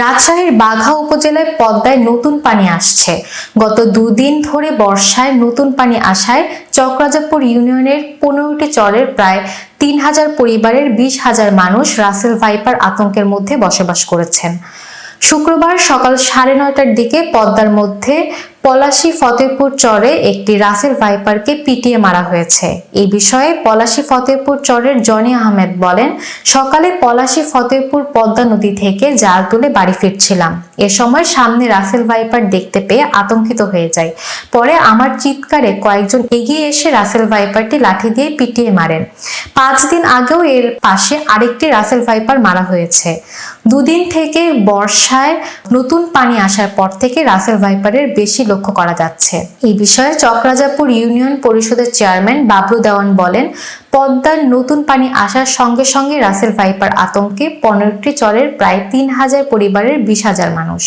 রাজশাহীর বাঘা উপজেলায় পদ্মায় নতুন পানি আসছে। গত দুদিন ধরে বর্ষায় নতুন পানি আসায় চক্রাজাপুর ইউনিয়নের পনেরোটি চরের প্রায় তিন হাজার পরিবারের বিশ হাজার মানুষ রাসেল ভাইপার আতঙ্কের মধ্যে বসবাস করেছেন। শুক্রবার সকাল সাড়ে নয়টার দিকে পদ্মার মধ্যে পলাশী ফতেপুর চরে একটি রাসেল ভাইপারকে পিটিয়ে মারা হয়েছে। এই বিষয়ে পলাশী ফতেপুর চরের জনি আহমেদ বলেন, সকালে পলাশী ফতেপুর পদ্মা নদী থেকে জাল তুলে বাড়ি ফিরছিলাম। এ সময় সামনে রাসেল ভাইপার দেখতে পেয়ে আতঙ্কিত হয়ে যায় পরে আমার চিৎকারে কয়েকজন এগিয়ে এসে রাসেল ভাইপারটি লাঠি দিয়ে পিটিয়ে মারেন। পাঁচ দিন আগেও এর পাশে আরেকটি রাসেল ভাইপার মারা হয়েছে। দুদিন থেকে বর্ষায় নতুন পানি আসার পর থেকে রাসেল ভাইপারের বেশি লক্ষ্য করা যাচ্ছে। এই বিষয়ে চক্রাজাপুর ইউনিয়ন পরিষদের চেয়ারম্যান বাবলু দেওয়ান বলেন, পদ্মার নতুন পানি আসার সঙ্গে সঙ্গে রাসেল ভাইপার আতঙ্কে পনেরোটি চরের প্রায় তিন হাজার পরিবারের বিশ হাজার মানুষ।